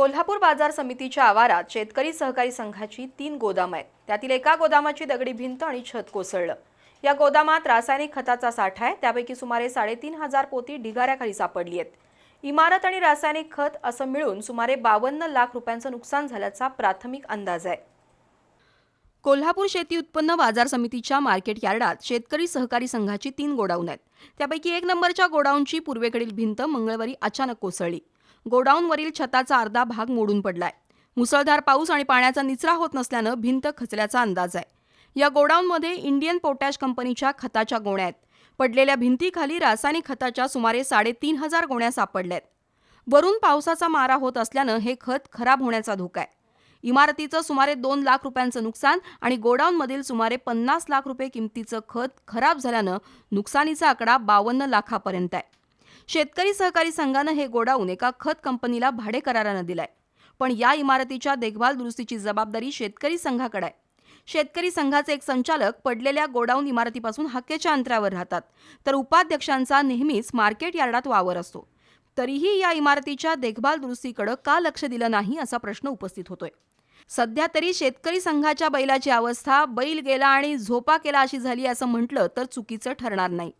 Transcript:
कोल्हापूर बाजार समितीच्या आवारात शेतकरी सहकारी संघाची तीन गोदाम आहेत. त्यातील एका गोदामाची दगडी भिंत आणि छत कोसळलं. या गोदामात रासायनिक खताचा साठा आहे. त्यापैकी सुमारे साडेतीन हजार पोती ढिगाऱ्याखाली सापडली आहेत. इमारत आणि रासायनिक खत असं मिळून सुमारे बावन्न लाख रुपयांचं नुकसान झाल्याचा प्राथमिक अंदाज आहे. कोल्हापूर शेती उत्पन्न बाजार समितीच्या मार्केट यार्डात शेतकरी सहकारी संघाची तीन गोडाऊन आहेत. त्यापैकी एक नंबरच्या गोडाऊनची पूर्वेकडील भिंत मंगळवारी अचानक कोसळली. गोडाऊनवरील छताचा अर्धा भाग मोडून पडलाय. मुसळधार पाऊस आणि पाण्याचा निचरा होत नसल्यानं भिंत खचल्याचा अंदाज आहे. या गोडाऊनमध्ये इंडियन पोटॅश कंपनीच्या खताच्या गोण्या आहेत. पडलेल्या भिंतीखाली रासायनिक खताच्या सुमारे साडेतीन हजार गोण्या सापडल्या आहेत वरून पावसाचा मारा होत असल्यानं हे खत खराब होण्याचा धोका आहे. इमारतीचं सुमारे दोन लाख रुपयांचं नुकसान आणि गोडाऊनमधील सुमारे पन्नास लाख रुपये किमतीचं खत खराब झाल्यानं नुकसानीचा आकडा बावन्न लाखापर्यंत आहे. शेतकरी सहकारी संघानं हे गोडाऊन एका खत कंपनीला भाडे करारानं दिलाय. पण या इमारतीच्या देखभाल दुरुस्तीची जबाबदारी शेतकरी संघाकडे आहे. शेतकरी संघाचे एक संचालक पडलेल्या गोडाऊन इमारतीपासून हक्केच्या अंतरावर राहतात. तर उपाध्यक्षांचा नेहमीच मार्केट यार्डात वावर असतो. तरीही या इमारतीच्या देखभाल दुरुस्तीकडे का लक्ष दिलं नाही असा प्रश्न उपस्थित होतोय. सध्या तरी शेतकरी संघाच्या बैलाची अवस्था बैल गेला आणि झोपा केला अशी झाली असं म्हटलं तर चुकीचं ठरणार नाही.